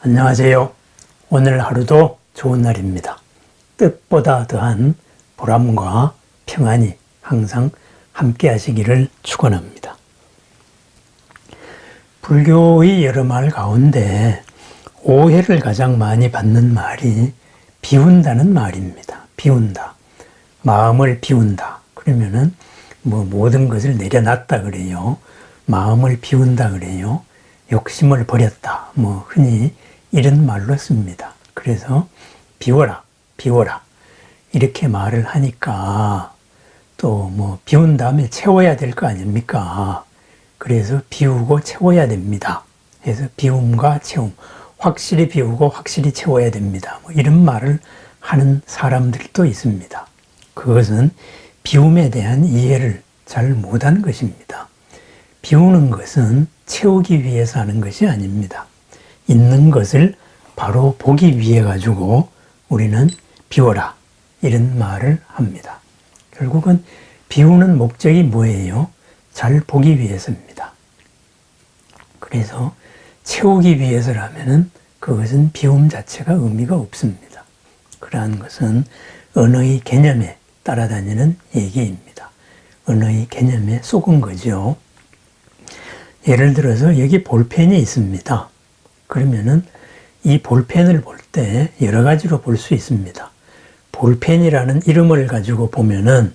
안녕하세요. 오늘 하루도 좋은 날입니다. 뜻보다 더한 보람과 평안이 항상 함께 하시기를 축원합니다. 불교의 여러 말 가운데 오해를 가장 많이 받는 말이 비운다는 말입니다. 비운다. 마음을 비운다. 그러면은 뭐 모든 것을 내려놨다 그래요. 마음을 비운다 그래요. 욕심을 버렸다. 뭐 흔히 이런 말로 씁니다. 그래서 비워라, 비워라. 이렇게 말을 하니까 또 뭐 비운 다음에 채워야 될 거 아닙니까? 그래서 비우고 채워야 됩니다. 그래서 비움과 채움. 확실히 비우고 확실히 채워야 됩니다. 뭐 이런 말을 하는 사람들도 있습니다. 그것은 비움에 대한 이해를 잘 못한 것입니다. 비우는 것은 채우기 위해서 하는 것이 아닙니다. 있는 것을 바로 보기 위해 가지고 우리는 비워라 이런 말을 합니다. 결국은 비우는 목적이 뭐예요? 잘 보기 위해서입니다. 그래서 채우기 위해서라면은 그것은 비움 자체가 의미가 없습니다. 그러한 것은 언어의 개념에 따라다니는 얘기입니다. 언어의 개념에 속은 거죠. 예를 들어서 여기 볼펜이 있습니다. 그러면은 이 볼펜을 볼 때 여러 가지로 볼 수 있습니다. 볼펜이라는 이름을 가지고 보면은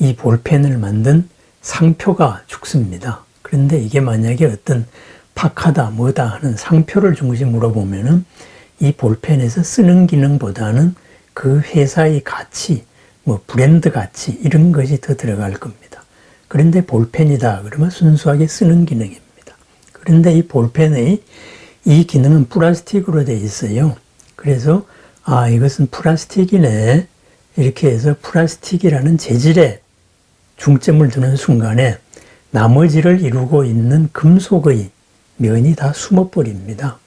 이 볼펜을 만든 상표가 죽습니다. 그런데 이게 만약에 어떤 파카다 뭐다 하는 상표를 중심으로 보면은 이 볼펜에서 쓰는 기능보다는 그 회사의 가치, 뭐 브랜드 가치 이런 것이 더 들어갈 겁니다. 그런데 볼펜이다 그러면 순수하게 쓰는 기능입니다. 그런데 이 볼펜의 이 기능은 플라스틱으로 되어 있어요. 그래서 아 이것은 플라스틱이네 이렇게 해서 플라스틱이라는 재질에 중점을 두는 순간에 나머지를 이루고 있는 금속의 면이 다 숨어버립니다.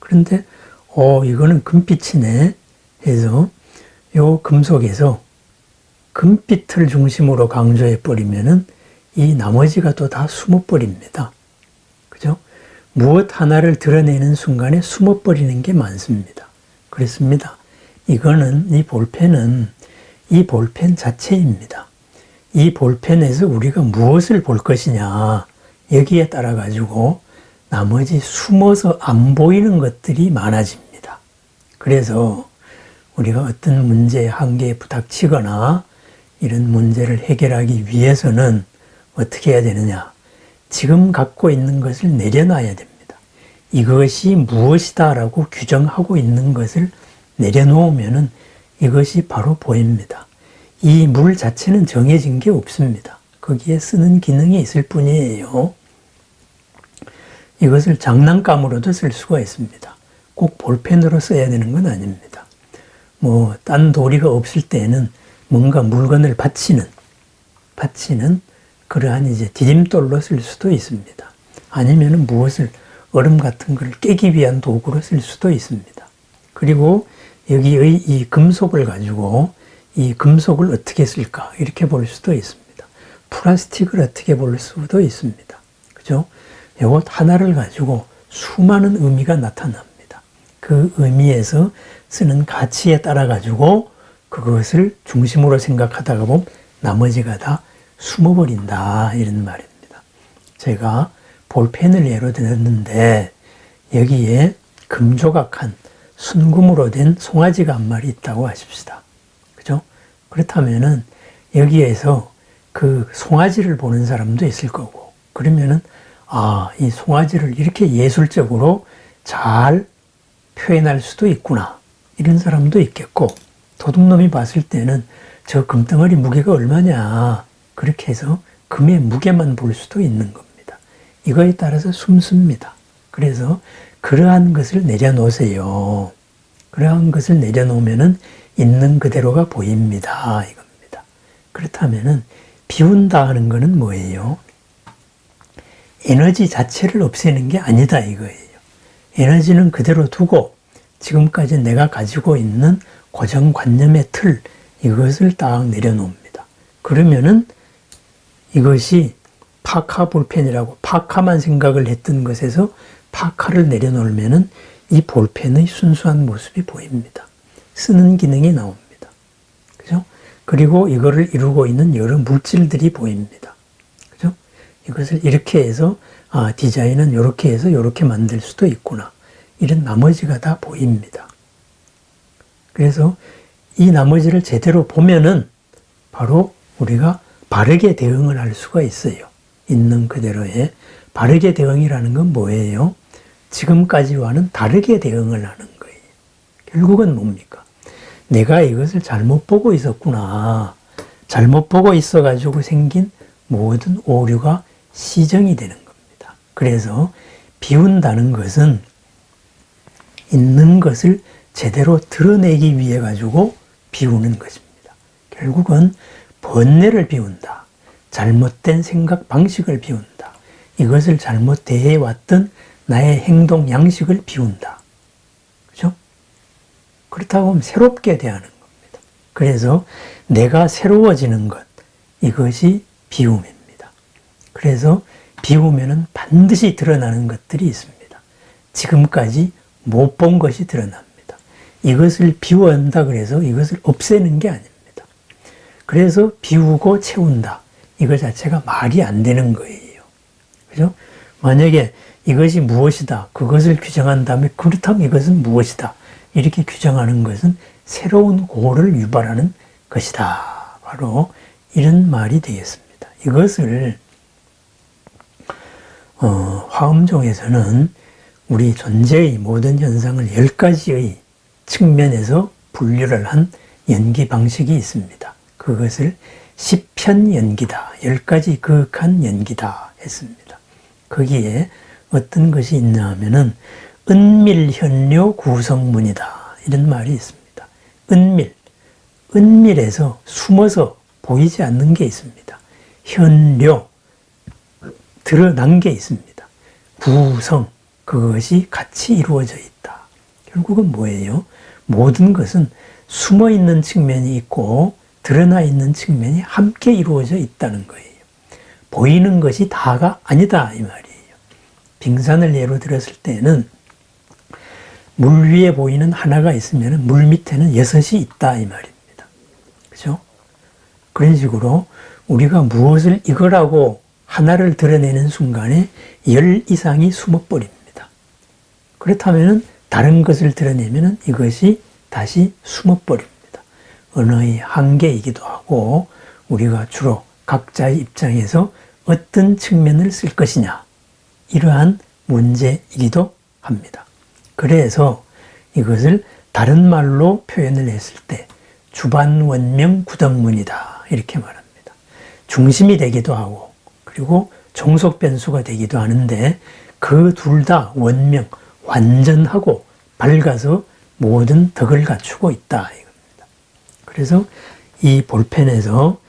그런데 어 이거는 금빛이네 해서 요 금속에서 금빛을 중심으로 강조해 버리면은 이 나머지가 또 다 숨어 버립니다. 무엇 하나를 드러내는 순간에 숨어버리는 게 많습니다. 그렇습니다. 이거는, 이 볼펜은 이 볼펜 자체입니다. 이 볼펜에서 우리가 무엇을 볼 것이냐, 여기에 따라 가지고 나머지 숨어서 안 보이는 것들이 많아집니다. 그래서 우리가 어떤 문제에 한계에 부닥치거나 이런 문제를 해결하기 위해서는 어떻게 해야 되느냐? 지금 갖고 있는 것을 내려놔야 됩니다. 이것이 무엇이다라고 규정하고 있는 것을 내려놓으면은 이것이 바로 보입니다. 이 물 자체는 정해진 게 없습니다. 거기에 쓰는 기능이 있을 뿐이에요. 이것을 장난감으로도 쓸 수가 있습니다. 꼭 볼펜으로 써야 되는 건 아닙니다. 뭐, 딴 도리가 없을 때는 뭔가 물건을 받치는, 받치는 그러한 이제 디딤돌로 쓸 수도 있습니다. 아니면 무엇을 얼음 같은 걸 깨기 위한 도구로 쓸 수도 있습니다. 그리고 여기의 이 금속을 가지고 이 금속을 어떻게 쓸까 이렇게 볼 수도 있습니다. 플라스틱을 어떻게 볼 수도 있습니다. 그죠? 이것 하나를 가지고 수많은 의미가 나타납니다. 그 의미에서 쓰는 가치에 따라 가지고 그것을 중심으로 생각하다가 보면 나머지가 다 숨어버린다 이런 말입니다. 제가 볼펜을 예로 들었는데 여기에 금조각한 순금으로 된 송아지가 한 마리 있다고 하십시다. 그죠? 그렇다면은 여기에서 그 송아지를 보는 사람도 있을 거고 그러면은 아, 이 송아지를 이렇게 예술적으로 잘 표현할 수도 있구나. 이런 사람도 있겠고 도둑놈이 봤을 때는 저 금덩어리 무게가 얼마냐. 그렇게 해서 금의 무게만 볼 수도 있는 겁니다. 이거에 따라서 숨습니다. 그래서 그러한 것을 내려놓으세요. 그러한 것을 내려놓으면은 있는 그대로가 보입니다. 이겁니다. 그렇다면은 비운다 하는 것은 뭐예요? 에너지 자체를 없애는 게 아니다 이거예요. 에너지는 그대로 두고 지금까지 내가 가지고 있는 고정관념의 틀 이것을 딱 내려놓습니다. 그러면은 이것이 파카 볼펜이라고 파카만 생각을 했던 것에서 파카를 내려놓으면은 이 볼펜의 순수한 모습이 보입니다. 쓰는 기능이 나옵니다. 그죠? 그리고 이거를 이루고 있는 여러 물질들이 보입니다. 그죠? 이것을 이렇게 해서 아, 디자인은 이렇게 해서 이렇게 만들 수도 있구나. 이런 나머지가 다 보입니다. 그래서 이 나머지를 제대로 보면은 바로 우리가 바르게 대응을 할 수가 있어요. 있는 그대로의 바르게 대응이라는 건 뭐예요? 지금까지와는 다르게 대응을 하는 거예요. 결국은 뭡니까? 내가 이것을 잘못 보고 있었구나. 잘못 보고 있어가지고 생긴 모든 오류가 시정이 되는 겁니다. 그래서 비운다는 것은 있는 것을 제대로 드러내기 위해 가지고 비우는 것입니다. 결국은 번뇌를 비운다. 잘못된 생각 방식을 비운다. 이것을 잘못 대해왔던 나의 행동 양식을 비운다. 그죠? 그렇다고 하면 새롭게 대하는 겁니다. 그래서 내가 새로워지는 것, 이것이 비움입니다. 그래서 비우면은 반드시 드러나는 것들이 있습니다. 지금까지 못 본 것이 드러납니다. 이것을 비워한다 그래서 이것을 없애는 게 아닙니다. 그래서 비우고 채운다. 이거 자체가 말이 안 되는 거예요. 그죠? 만약에 이것이 무엇이다. 그것을 규정한 다음에 그렇다면 이것은 무엇이다. 이렇게 규정하는 것은 새로운 고를 유발하는 것이다. 바로 이런 말이 되겠습니다. 이것을 어, 화엄종에서는 우리 존재의 모든 현상을 열 가지의 측면에서 분류를 한 연기 방식이 있습니다. 그것을 시편 연기다, 열 가지 극한 연기다 했습니다. 거기에 어떤 것이 있냐 하면은 은밀현료 구성문이다 이런 말이 있습니다. 은밀, 은밀에서 숨어서 보이지 않는 게 있습니다. 현료, 드러난 게 있습니다. 구성, 그것이 같이 이루어져 있다. 결국은 뭐예요? 모든 것은 숨어 있는 측면이 있고 드러나 있는 측면이 함께 이루어져 있다는 거예요. 보이는 것이 다가 아니다 이 말이에요. 빙산을 예로 들었을 때는 물 위에 보이는 하나가 있으면 물 밑에는 여섯이 있다 이 말입니다. 그죠? 그런 식으로 우리가 무엇을 이거라고 하나를 드러내는 순간에 열 이상이 숨어버립니다. 그렇다면 다른 것을 드러내면 이것이 다시 숨어버립니다. 언어의 한계이기도 하고 우리가 주로 각자의 입장에서 어떤 측면을 쓸 것이냐 이러한 문제이기도 합니다. 그래서 이것을 다른 말로 표현을 했을 때 주반 원명 구덕문이다 이렇게 말합니다. 중심이 되기도 하고 그리고 종속 변수가 되기도 하는데 그 둘 다 원명 완전하고 밝아서 모든 덕을 갖추고 있다. 그래서 이 볼펜에서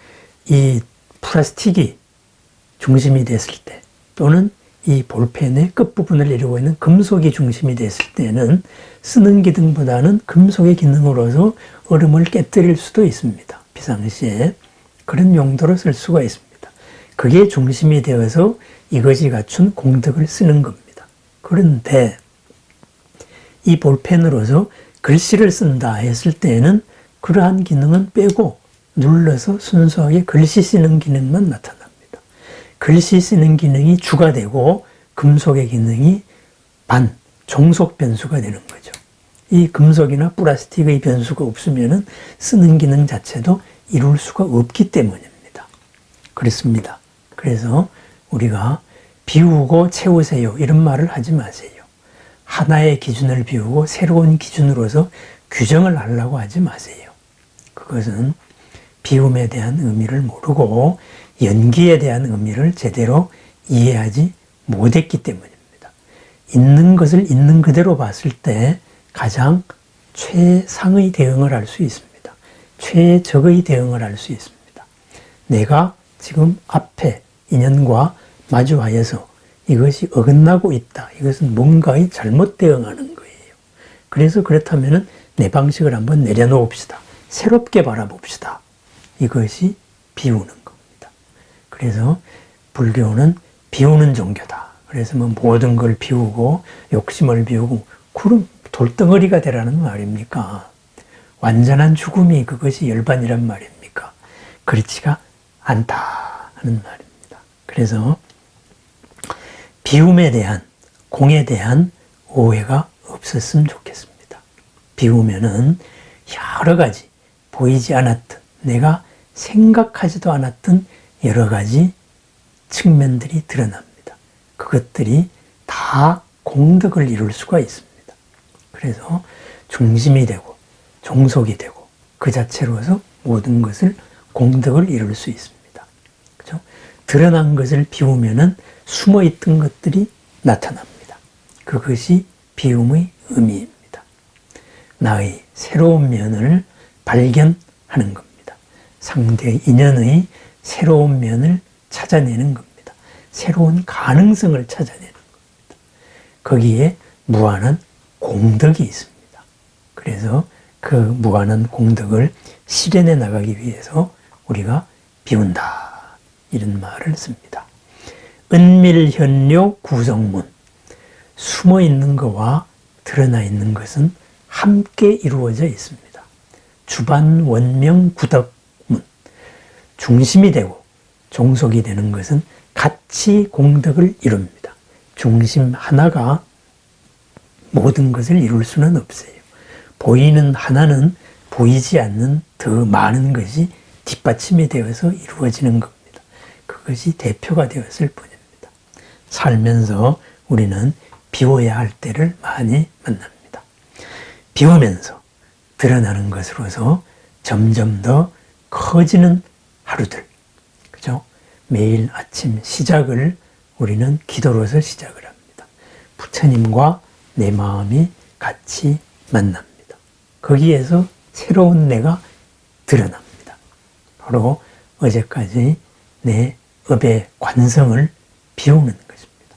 이 플라스틱이 중심이 됐을 때 또는 이 볼펜의 끝부분을 이루고 있는 금속이 중심이 됐을 때는 쓰는 기능보다는 금속의 기능으로서 얼음을 깨뜨릴 수도 있습니다. 비상시에 그런 용도로 쓸 수가 있습니다. 그게 중심이 되어서 이것이 갖춘 공덕을 쓰는 겁니다. 그런데 이 볼펜으로서 글씨를 쓴다 했을 때에는 그러한 기능은 빼고 눌러서 순수하게 글씨 쓰는 기능만 나타납니다. 글씨 쓰는 기능이 주가 되고 금속의 기능이 반, 종속 변수가 되는 거죠. 이 금속이나 플라스틱의 변수가 없으면 쓰는 기능 자체도 이룰 수가 없기 때문입니다. 그렇습니다. 그래서 우리가 비우고 채우세요. 이런 말을 하지 마세요. 하나의 기준을 비우고 새로운 기준으로서 규정을 하려고 하지 마세요. 그것은 비움에 대한 의미를 모르고 연기에 대한 의미를 제대로 이해하지 못했기 때문입니다. 있는 것을 있는 그대로 봤을 때 가장 최상의 대응을 할 수 있습니다. 최적의 대응을 할 수 있습니다. 내가 지금 앞에 인연과 마주하여서 이것이 어긋나고 있다. 이것은 뭔가의 잘못 대응하는 거예요. 그래서 그렇다면 내 방식을 한번 내려놓읍시다. 새롭게 바라봅시다. 이것이 비우는 겁니다. 그래서 불교는 비우는 종교다. 그래서 뭐 모든 걸 비우고 욕심을 비우고 그럼 돌덩어리가 되라는 말입니까? 완전한 죽음이 그것이 열반이란 말입니까? 그렇지가 않다 하는 말입니다. 그래서 비움에 대한 공에 대한 오해가 없었으면 좋겠습니다. 비우면은 여러 가지 보이지 않았던 내가 생각하지도 않았던 여러 가지 측면들이 드러납니다. 그것들이 다 공덕을 이룰 수가 있습니다. 그래서 중심이 되고 종속이 되고 그 자체로서 모든 것을 공덕을 이룰 수 있습니다. 그죠? 드러난 것을 비우면은 숨어 있던 것들이 나타납니다. 그것이 비움의 의미입니다. 나의 새로운 면을 발견하는 겁니다. 상대의 인연의 새로운 면을 찾아내는 겁니다. 새로운 가능성을 찾아내는 겁니다. 거기에 무한한 공덕이 있습니다. 그래서 그 무한한 공덕을 실현해 나가기 위해서 우리가 비운다. 이런 말을 씁니다. 은밀현료 구성문. 숨어 있는 것과 드러나 있는 것은 함께 이루어져 있습니다. 주반 원명 구덕문. 중심이 되고 종속이 되는 것은 같이 공덕을 이룹니다. 중심 하나가 모든 것을 이룰 수는 없어요. 보이는 하나는 보이지 않는 더 많은 것이 뒷받침이 되어서 이루어지는 겁니다. 그것이 대표가 되었을 뿐입니다. 살면서 우리는 비워야 할 때를 많이 만납니다. 비우면서 드러나는 것으로서 점점 더 커지는 하루들. 그죠? 매일 아침 시작을 우리는 기도로서 시작을 합니다. 부처님과 내 마음이 같이 만납니다. 거기에서 새로운 내가 드러납니다. 바로 어제까지 내 업의 관성을 비우는 것입니다.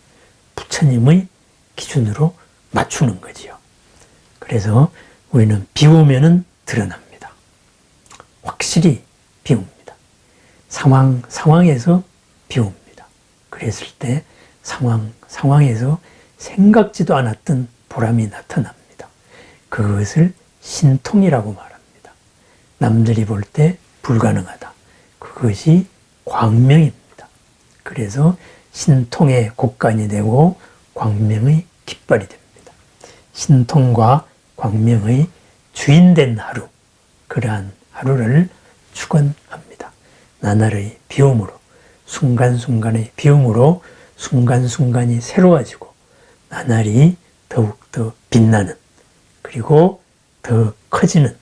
부처님의 기준으로 맞추는 거지요. 그래서 우리는 비우면은 드러납니다. 확실히 비웁니다. 상황, 상황에서 비웁니다. 그랬을 때 상황, 상황에서 생각지도 않았던 보람이 나타납니다. 그것을 신통이라고 말합니다. 남들이 볼 때 불가능하다. 그것이 광명입니다. 그래서 신통의 곡간이 되고 광명의 깃발이 됩니다. 신통과 광명의 주인된 하루, 그러한 하루를 축원합니다. 나날의 비움으로, 순간순간의 비움으로 순간순간이 새로워지고 나날이 더욱더 빛나는 그리고 더 커지는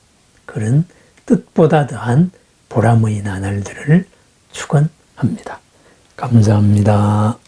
그런 뜻보다 더한 보람의 나날들을 축원합니다. 감사합니다.